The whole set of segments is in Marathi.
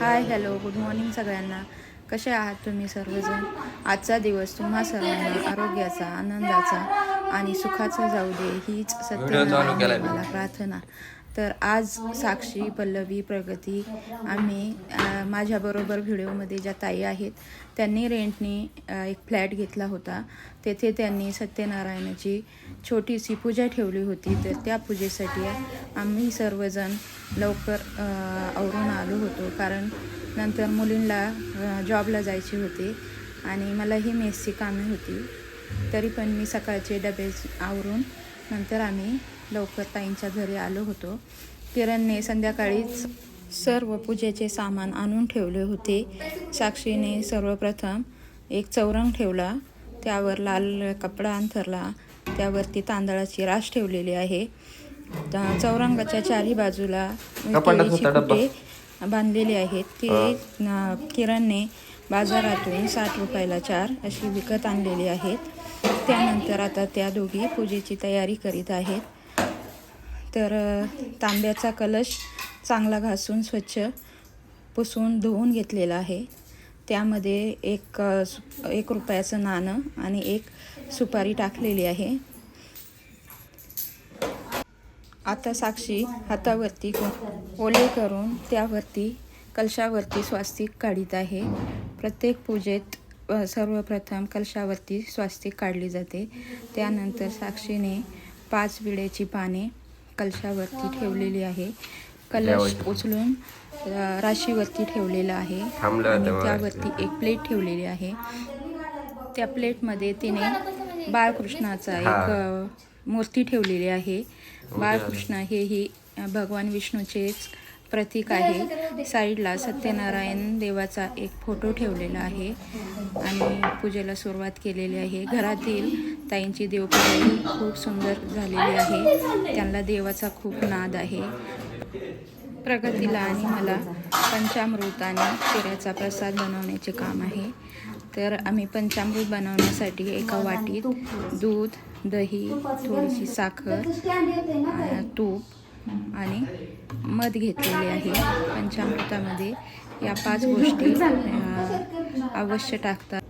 हाय हॅलो गुड मॉर्निंग सगळ्यांना. कसे आहात तुम्ही सर्वजण? आजचा दिवस तुम्हा सर्वांना आरोग्याचा आनंदाचा आणि सुखाचा जाऊ दे हीच सत्य मला प्रार्थना. तर आज साक्षी पल्लवी प्रगती आम्ही माझ्याबरोबर व्हिडिओमध्ये ज्या ताई आहेत त्यांनी रेंटनी एक फ्लॅट घेतला होता. तेथे त्यांनी सत्यनारायणाची छोटीशी पूजा ठेवली होती. तर त्या पूजेसाठी आम्ही सर्वजण लवकर आवरून आलो होतो. कारण नंतर मुलींना जॉबला जायचे होते आणि मलाही मेसची कामे होती. तरी पण मी सकाळचे डबे आवरून नंतर आम्ही लवकर ताईंच्या घरी आलो होतो. किरणने संध्याकाळीच सर्व पूजेचे सामान आणून ठेवले होते. साक्षीने सर्वप्रथम एक चौरंग ठेवला. त्यावर लाल कपडा अंथरला. त्यावरती तांदळाची रास ठेवलेली आहे. चौरंगाच्या चारही बाजूला केळीची फुटे बांधलेली आहेत. ती किरणने बाजारातून साठ रुपयाला चार अशी विकत आणलेली आहेत. त्यानंतर आता त्या दोघी पूजेची तयारी करीत आहेत. तर तांब्याचा कलश चांगला घासून स्वच्छ पुसून धुवून घेतलेला आहे. त्यामध्ये एक सु- एक रुपयाचं नाणं आणि एक सुपारी टाकलेली आहे. आता साक्षी हातावरती ओले करून त्यावरती कलशावरती स्वास्तिक काढीत आहे. प्रत्येक पूजेत सर्वप्रथम कलशावरती स्वास्तिक काढली जाते. त्यानंतर साक्षीने पाच विड्याची पाने कलशावरती ठेवलेली आहे. कलश उचलून राशीवरती ठेवलेला आहे. आणि. त्यावरती एक प्लेट ठेवलेली आहे. त्या प्लेटमध्ये तिने बाळकृष्णाचा एक मूर्ती ठेवलेली आहे. बाळकृष्ण हे ही अ, भगवान विष्णूचेच प्रतीक आहे. साईडला सत्यनारायण देवाचा एक फोटो ठेवलेला आहे. आणि पूजेला सुरुवात केलेली आहे. घरातील ताईंची देवपूजाही खूप सुंदर झालेली आहे. त्यांना देवाचा खूप नाद आहे. प्रगतीला आणि मला पंचामृत आणि शिऱ्याचा प्रसाद बनवण्याचे काम आहे. तर आम्ही पंचामृत बनवण्यासाठी एका वाटीत दूध दही थोडीशी साखर तूप आणि मध घेतलेले आहे. पंचामृतामध्ये या पाच गोष्टी अवश्य टाकतात.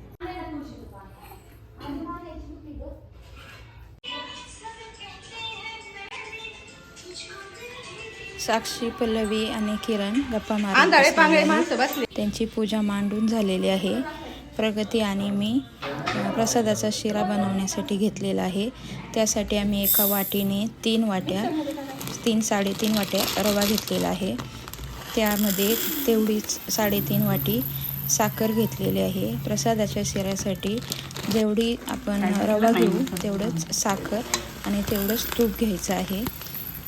साक्षी पल्लवी आणि किरण गप्पा मारत आहेत. त्यांची पूजा मांडून झालेली आहे. प्रगती आणि मी प्रसादाचा शिरा बनवण्यासाठी घेतलेला आहे. त्यासाठी आम्ही एका वाटीने तीन वाट्या तीन साडेतीन वाट्या रवा घेतलेला आहे. त्यामध्ये तेवढीच साडेतीन वाटी साखर घेतलेली आहे. प्रसादाच्या शिऱ्यासाठी जेवढी आपण रवा घेऊ तेवढंच साखर आणि तेवढंच तूप घ्यायचं आहे.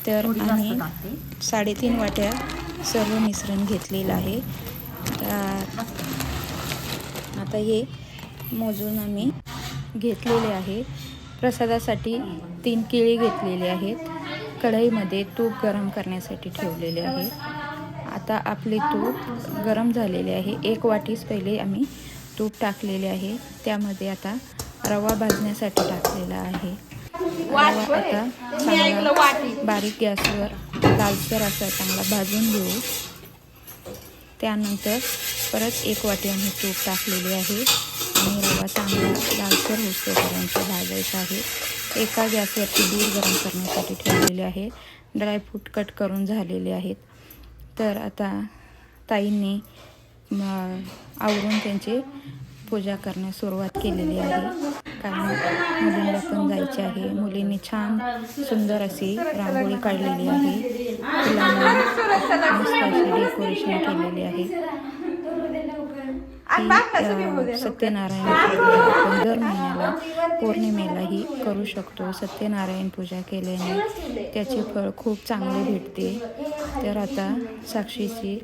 तर आम्ही साडेतीन वाट्या सर्व मिश्रण घेतलेलं आहे. आता हे मोजून आम्ही घेतलेले आहे. प्रसादासाठी तीन केळी घेतलेली आहेत. कढईमध्ये तूप गरम करण्यासाठी ठेवलेले आहे. आता आपले तूप गरम झालेले आहे. एक वाटीच पहिले आम्ही तूप टाकलेले आहे. त्यामध्ये आता रवा भाजण्यासाठी टाकलेला आहे. रवा आता चांगला बारीक गॅसवर लालसर असा चांगला भाजून घेऊ. त्यानंतर परत एक वाटी आम्ही तूप टाकलेली आहे. आणि रवा चांगला लालसर होतोपर्यंत भाजायचा आहे. एका गॅसवरती दूध गरम करण्यासाठी ठेवलेले आहे. ड्रायफ्रूट कट करून झालेले आहेत. तर आता ताईंनी आवरून त्यांची पूजा करण्यास सुरुवात केलेली आहे. कारण मुलींना पण जायचे आहे. मुलींनी छान सुंदर अशी रांगोळी काढलेली आहे. फुलांनी मस्त अशी डेकोरेशन केलेली आहे. ही, सत्यनारायण पूजा आपण दर महिन्याला पौर्णिमेला ही करू शकतो. सत्यनारायण पूजा केल्याने त्याचे फळ खूप चांगले भेटते. तर आता साक्षीची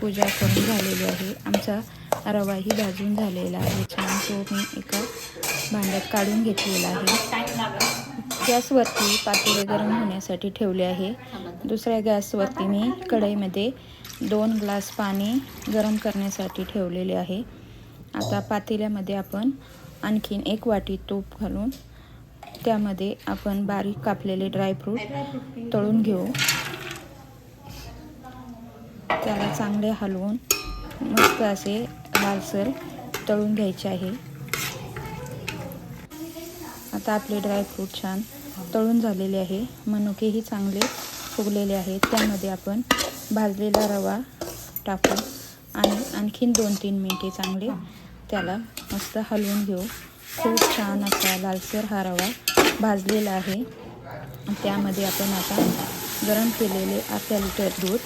पूजा करून झालेली आहे. आमचा रवाही भाजून झालेला आहे. छान तो मी एका भांड्यात काढून घेतलेला आहे. गॅसवरती पातेले गरम होण्यासाठी ठेवले आहे. दुसऱ्या गॅसवरती मी कढईमध्ये दोन ग्लास पाणी गरम करण्यासाठी ठेवलेले आहे. आता पातेल्यामध्ये आपण आणखीन एक वाटी तूप घालून त्यामध्ये आपण बारीक कापलेले ड्रायफ्रूट तळून घेऊ. त्याला चांगले हलवून मस्त असे लालसर तळून घ्यायचे आहे. आता आपले ड्रायफ्रूट छान तळून झालेले आहे. मनुकेही चांगले फुगलेले आहेत. त्यामध्ये आपण भाजलेला रवा टाकू आणि आणखीन दोन तीन मिनटे चांगले त्याला मस्त हलवून घेऊ. खूप छान असा लालसर हा रवा भाजलेला आहे. त्यामध्ये आपण आता गरम केलेले अर्धा लिटर दूध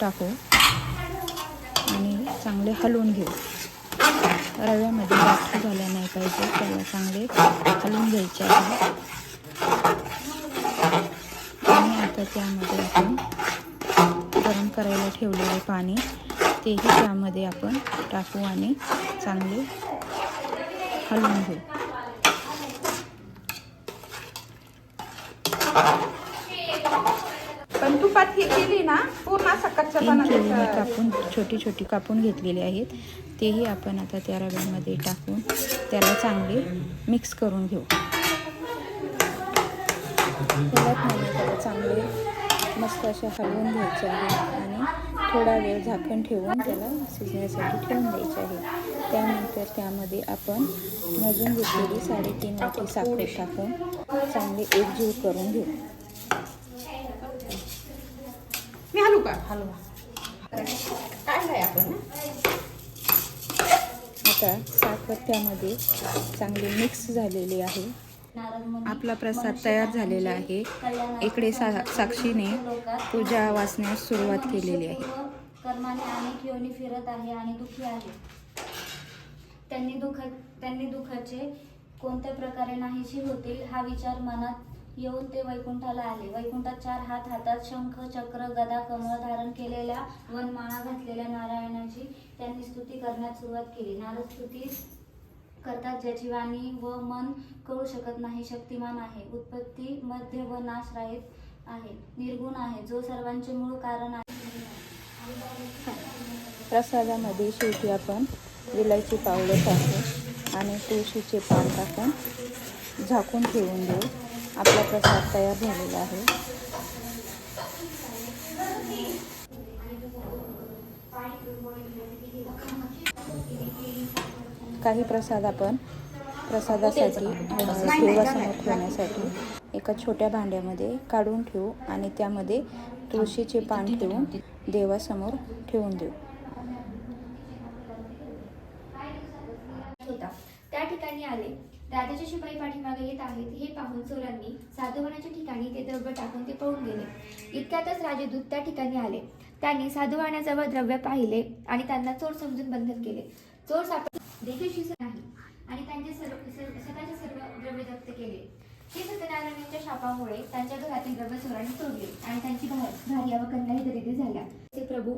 टाकू आणि चांगले हलवून घेऊ. रव्यामध्ये गाठी झाल्या नाही पाहिजे त्याला चांगले हलवून घ्यायचे आहे. आणि आता त्यामध्ये आपण गरम करायला ठेवलेले पाणी तेही त्यामध्ये आपण टाकू आणि चांगले हलवून घेऊ. पण तुपात ही केली ना पूर्ण असा तीन कच्चापणा केळी मी त्याचा- कापून छोटी छोटी कापून घेतलेली आहेत. तेही आपण आता त्या रव्यामध्ये टाकून त्याला चांगले मिक्स करून घेऊ. त्याला चांगले मस्त असे हलवून घ्यायचे आहे आणि थोडा वेळ झाकण ठेवून त्याला शिजण्यासाठी ठेवून द्यायचे आहे. त्यानंतर त्यामध्ये आपण मोजून घेतलेली साडेतीन वाटी साखर टाकून चांगले एकजीव करून घेऊ. मी हलू का? हलवा. काढलाय आपण? ना? आता साखर त्यामध्ये चांगली मिक्स झालेली आहे. आपला प्रसाद तयार झालेला आहे. इकडे सा साक्षीने पूजा वाचण्यास सुरुवात केलेली आहे. कर्माने अनेक योनी फिरत आहे आणि दुःखी आहे. त्यांनी दुःख त्यांनी दुःखाचे कोणत्या प्रकारे नाहीशी होतील हा विचार मनात येऊन ते वैकुंठाला आले. वैकुंठात चार हात हातात शंख चक्र गदा कमळ धारण केलेल्या वनमाळा घातलेल्या नारायणाची त्यांनी स्तुती करण्यास सुरुवात केली. नारद स्तुती करतात ज्याची वाणी व मन कळू शकत नाही शक्तिमान आहे. उत्पत्ती मध्य व नाश राहित आहे. निर्गुण आहे. जो सर्वांचे मूळ कारण आहे. प्रसादामध्ये शेवटी आपण विलायची पावलं टाकू आणि तुळशीचे पान टाकून झाकून ठेवून देऊ. आपला प्रसाद तयार झालेला आहे. काही प्रसाद आपण प्रसादासाठी देवासमोर ठेवण्यासाठी एका छोट्या भांड्यामध्ये काढून ठेवू आणि त्यामध्ये तुळशीचे पान ठेवून देवासमोर ठेवून देऊ. होता. त्या ठिकाणी आले. राजाचे शिपाई पाठीमागे येत आहेत. हे पाहून चोरांनी साधुवानाच्या ठिकाणी ते द्रव्य टाकून ते पळून गेले. इतक्यातच राजदूत त्या ठिकाणी आले. त्यांनी साधुवाण्याजवळ द्रव्य पाहिले आणि त्यांना चोर समजून बंधन केले. चोर सापड देखील नाही आणि त्यांचे सर्व सर्व- स्वतःचे सर्व द्रव्य जप्त केले. श्री सत्यनारायणांच्या शापामुळे त्यांच्या घरातील द्रव्य चोरांनी तोडले आणि त्यांची घर भार्या व कन्याही दरिद्री झाल्या. ते प्रभू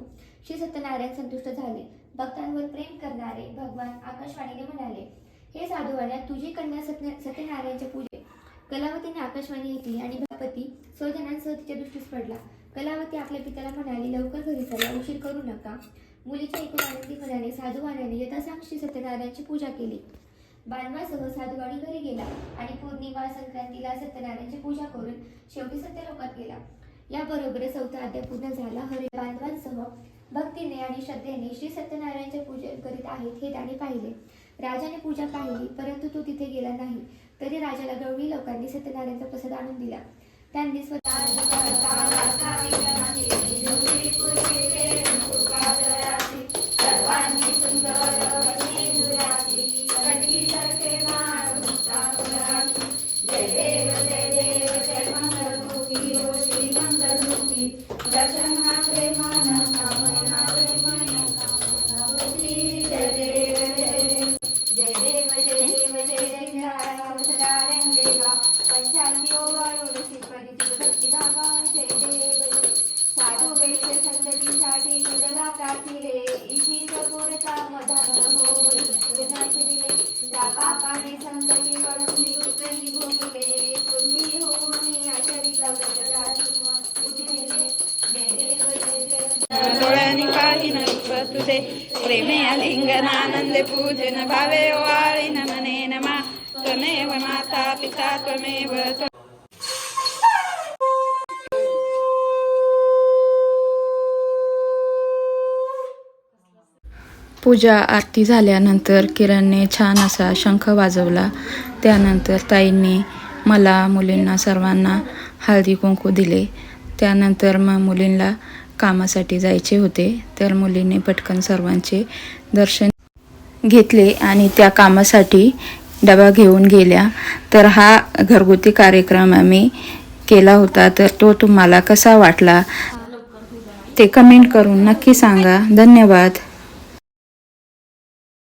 श्री सत्यनारायण संतुष्ट झाले. भक्तांवर प्रेम करणारे भगवान आकाशवाणीने म्हणाले हे साधुवाड्या तुझी कन्या सत्य सत्यनारायणच्या पूजे कलावतीने आकाशवाणी ऐकली आणि पती स्वजनांसह तिच्या दृष्टीस पडला. कलावती आपल्या पित्याला म्हणाली लवकर घरी चला उशीर करू नका. मुलीच्या एकूण आनंदी मनाने साधुवाण्याने यथासाक्षी सत्यनारायणची पूजा केली. बांधवासह साधुवाडी घरी गेला आणि पौर्णिमा संक्रांतीला सत्यनारायणची पूजा करून शेवटी सत्यलोकात गेला. याबरोबर चौथा अध्याय पूर्ण झाला. हरि बांधवांसह भक्तीने आणि श्रद्धेने श्री सत्यनारायणचे पूजन करीत आहेत हे त्याने पाहिले. राजाने पूजा पाहिली परंतु तो तिथे गेला नाही. तरी राजाला गवळी लोकांनी सत्यनारायणचा प्रसाद आणून दिला. त्यांनी स्वतः पापाने तुम्ही होऊन डोळ्यांनी पाहिन रूप तुझे प्रेमे अलिंगनानंदे पूजन भावे वाळीन मने नमा. त्वमेव माता पिता त्वमेव पूजा आरती झाल्यानंतर किरणने छान असा शंख वाजवला. त्यानंतर ताईंनी मला मुलींना सर्वांना हळदी कुंकू दिले. त्यानंतर मग मुलींना कामासाठी जायचे होते. तर मुलींनी पटकन सर्वांचे दर्शन घेतले आणि त्या कामासाठी डबा घेऊन गेल्या. तर हा घरगुती कार्यक्रम आम्ही केला होता. तर तो तुम्हाला कसा वाटला ते कमेंट करून नक्की सांगा. धन्यवाद.